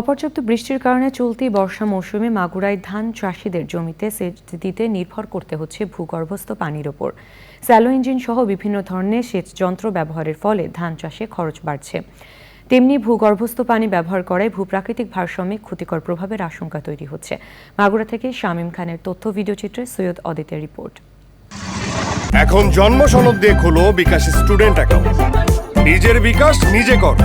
অপর্যাপ্ত বৃষ্টির কারণে চলতি বর্ষা মৌসুমে মাগুরায় ধান চাষিদের জমিতে সেচ দিতে নির্ভর করতে হচ্ছে ভূগর্ভস্থ পানির ওপর। স্যালো ইঞ্জিন সহ বিভিন্ন ধরনের সেচ যন্ত্র ব্যবহারের ফলে ধান চাষে খরচ বাড়ছে। তেমনি ভূগর্ভস্থ পানি ব্যবহার করায় ভূপ্রাকৃতিক ভারসাম্যে ক্ষতিকর প্রভাবের আশঙ্কা তৈরি হচ্ছে। মাগুরা থেকে শামীম খানের তথ্য ভিডিওচিত্রে সৈয়দ অদিতের রিপোর্ট। এখন জন্ম সনদ দিয়ে খোলো বিকাশ স্টুডেন্ট অ্যাকাউন্ট। নিজের বিকাশ নিজে কর।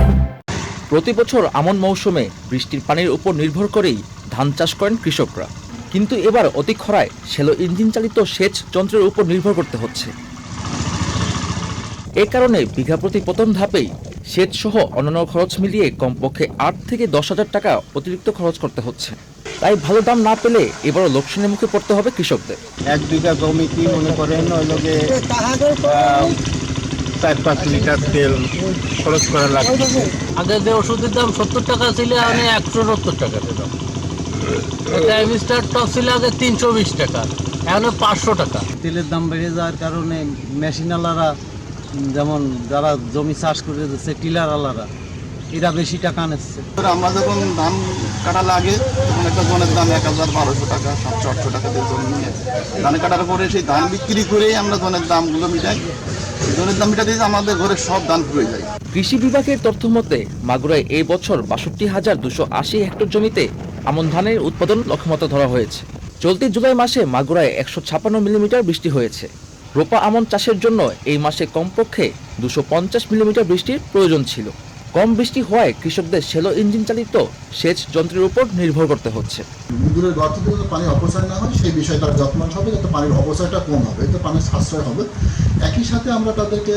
প্রতি বছর আমন মৌসুমে বৃষ্টির পানির উপর নির্ভর করেই ধান চাষ করেন কৃষকরা। কিন্তু এবার অতি খরায় সেলো ইঞ্জিন চালিত সেচ যন্ত্রের উপর নির্ভর করতে হচ্ছে। এ কারণে বিঘা প্রতি প্রথম ধাপেই সেচ সহ অন্যান্য খরচ মিলিয়ে কমপক্ষে আট থেকে দশ হাজার টাকা অতিরিক্ত খরচ করতে হচ্ছে। তাই ভালো দাম না পেলে এবারও লোকসানের মুখে পড়তে হবে কৃষকদের। এক বিঘা জমিতে মনে করেন? ওই লোকে চার পাঁচ লিটার তেল খরচ করা লাগবে আগে যে ওষুধের দাম সত্তর টাকা ছিল আমি একশো সত্তর টাকা দিলাম। টাইমিস্টার টপ ছিল আগে তিনশো বিশ টাকা এখন পাঁচশো টাকা। তেলের দাম বেড়ে যাওয়ার কারণে মেশিনওয়ালারা যেমন যারা জমি চাষ করে যাচ্ছে টিলারওয়ালারা এরা বেশি টাকা নিচ্ছে। আমরা যখন ধান কাটা লাগে তখন একটা জনের দাম এক হাজার বারোশো টাকা সাতশো আটশো টাকা দিয়ে জন নিয়ে। ধান কাটার পরে সেই ধান বিক্রি করেই আমরা জনের দামগুলো মিটাই। জনের দাম মিটাতে আমাদের ঘরের সব ধান পুড়ে যায়। কৃষি বিভাগের তথ্য মতে মাগুরায় এই বছর বাষট্টি হাজার দুশো আশি হেক্টর জমিতে আমন ধানের উৎপাদন লক্ষ্যমাত্রা ধরা হয়েছে। চলতি জুলাই মাসে মাগুরায় একশো ছাপান্ন মিলিমিটার বৃষ্টি হয়েছে। রোপা আমন চাষের জন্য এই মাসে কমপক্ষে দুশো পঞ্চাশ মিলিমিটার বৃষ্টির প্রয়োজন ছিল। কম বৃষ্টি হওয়ায় কৃষকদের সেলো ইঞ্জিন চালিত সেচ যন্ত্রের উপর নির্ভর করতে হচ্ছে। দূরের গর্ত থেকে যাতে পানির অপচয় না হয় সেই বিষয়ে তার যত্ন হবে যাতে পানির অপচয়টা কম হবে এতে পানির সাশ্রয় হবে। একই সাথে আমরা তাদেরকে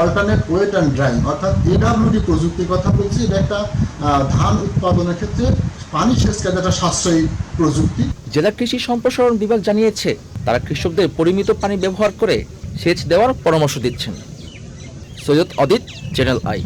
অল্টারনেট ওয়েট অ্যান্ড ড্রাইং অর্থাৎ এডাব্লিউডি প্রযুক্তির কথা বলছি এটা একটা ধান উৎপাদনের ক্ষেত্রে পানি সেচ কাজে একটা সাশ্রয়ী প্রযুক্তি। জেলা কৃষি সম্প্রসারণ বিভাগ জানিয়েছে তারা কৃষকদের পরিমিত পানি ব্যবহার করে সেচ দেওয়ার পরামর্শ দিচ্ছেন। সৈয়দ অদিত চ্যানেল আই